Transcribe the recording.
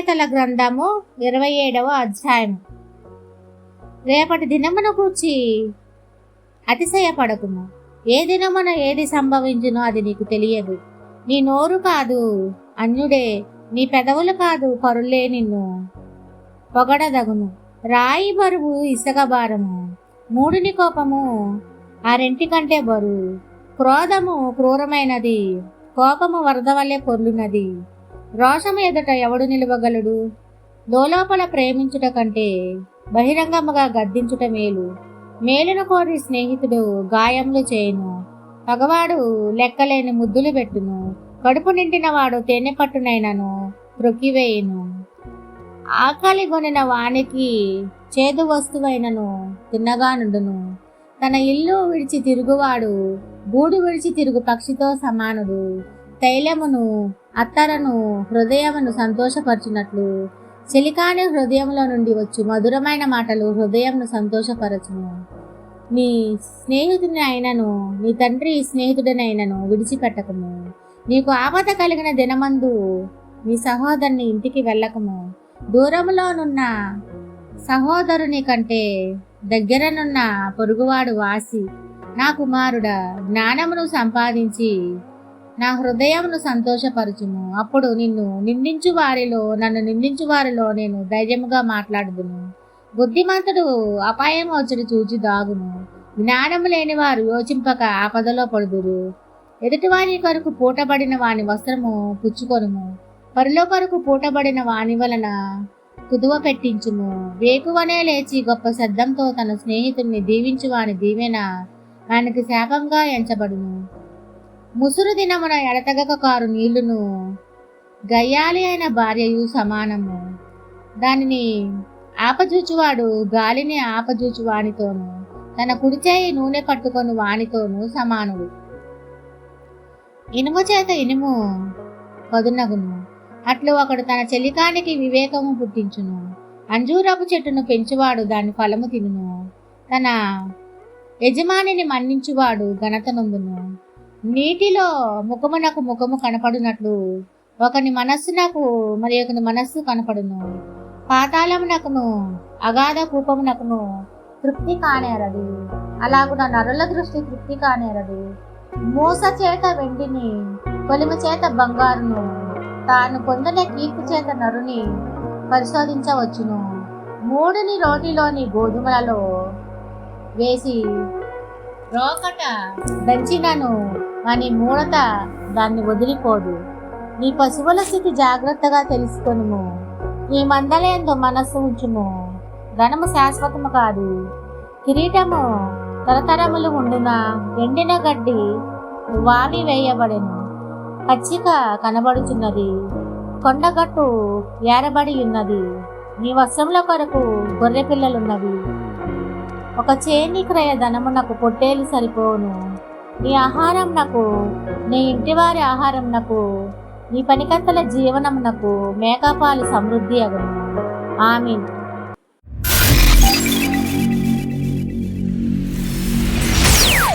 సామెతల గ్రంథము ఇరవై ఏడవ అధ్యాయం రేపటి దినమును కూర్చి అతిశయపడకుము. ఏ దినమున ఏది సంభవించునో అది నీకు తెలియదు. నీ నోరు కాదు అన్యుడే నీ పెదవులు కాదు పరులే నిన్ను పొగడదగును. రాయి బరువు ఇసుక భారము మూడుని కోపము ఆ రెంటి కంటే బరువు. క్రోధము క్రూరమైనది కోపము వరద వల్లే పొర్లునది రోషము ఎదుట ఎవడు నిలవగలడు? లోలోపల ప్రేమించుట కంటే బహిరంగముగా గద్దించుట మేలు. మేలును కోరి స్నేహితుడు గాయములు చేయును. పగవాడు లెక్కలేని ముద్దులు పెట్టును. కడుపు నిండిన వాడు తేనె పట్టునైనను త్రొక్కివేయును ఆకలి కొనిన వానికి చేదు వస్తువైనను తిన్నగా నుండును. తన ఇల్లు విడిచి తిరుగువాడు గూడు విడిచి తిరుగు పక్షితో సమానుడు. తైలమును అత్తరను హృదయమును సంతోషపరచునట్లు. చెలికాని హృదయంలో నుండి వచ్చు మధురమైన మాటలు హృదయంను సంతోషపరచును నీ స్నేహితుని అయినను నీ తండ్రి స్నేహితుడినైనను విడిచిపెట్టకము. నీకు ఆపద కలిగిన దినమందు నీ సహోదరుని ఇంటికి వెళ్ళకము. దూరములోనున్న సహోదరుని కంటే దగ్గరనున్న పొరుగువాడు వాసి నా కుమారుడా జ్ఞానమును సంపాదించి నా హృదయమును సంతోషపరచుము. అప్పుడు నిన్ను నిందించు వారిలో నన్ను నిందించు వారిలో నేను ధైర్యముగా మాట్లాడుదును. బుద్ధిమంతుడు అపాయం వచ్చుడు చూచి దాగును. జ్ఞానము లేని వారు యోచింపక ఆపదలో పడుదురు. ఎదుటివారి కొరకు పూటబడిన వాని వస్త్రము పుచ్చుకొనుము. పరులో కొరకు పూటబడిన వాని వలన కుదువ పెట్టించుము. వేకువనే లేచి గొప్ప శబ్దంతో తన స్నేహితుడిని దీవించు వాని దీవెన ఆయనకు శాపంగా ఎంచబడును. ముసురు దినమున ఎడతగక కారు నీళ్ళును గయ్యాలి అయిన భార్యయు సమానము. దానిని ఆపజూచువాడు గాలిని ఆపజూచు వానితోను తన కుడిచేయి నూనె పట్టుకొని వానితోను సమానుడు. ఇనుము చేత ఇనుము పదునగును. అట్లు ఒకడు తన చెలికానికి వివేకము పుట్టించును. అంజూరపు చెట్టును పెంచువాడు దాని ఫలము తినును. తన యజమానిని మన్నించువాడు ఘనత నొందును. నీటిలో ముఖమునకు ముఖము కనపడునట్లు. ఒకని మనస్సు నాకు మరి ఒకని మనస్సు కనపడును. పాతాళమునకును అగాధ కూపమునకును తృప్తి కానేరదు. అలాగున నరుల దృష్టి తృప్తి కానేరదు. మూస చేత వెండిని కొలిమి చేత బంగారును తాను పొందిన కీర్తి చేత నరుని పరిశోధించవచ్చును. మూడుని రోటిలోని గోధుమలలో వేసి రోకట దంచినను అని మూడత దాన్ని వదిలిపోదు. నీ పశువుల స్థితి జాగ్రత్తగా తెలుసుకొనుము. నీ మందలేందు మనస్సు ఉంచుము. ధనము శాశ్వతము కాదు. కిరీటము తరతరములు ఉండున ఎండిన గడ్డి వావి వేయబడెను. పచ్చిక కనబడుచున్నది. కొండగట్టు ఏరబడి ఉన్నది నీ వస్త్రముల కొరకు గొర్రె పిల్లలున్నవి ఒక చేని క్రయ ధనమునకు పొట్టేలు సరిపోను నీ ఆహారం నాకు నీ ఇంటివారి ఆహారం నాకు నీ పనికత్తల నాకు మేకపాలు సమృద్ధి అగును. ఆమె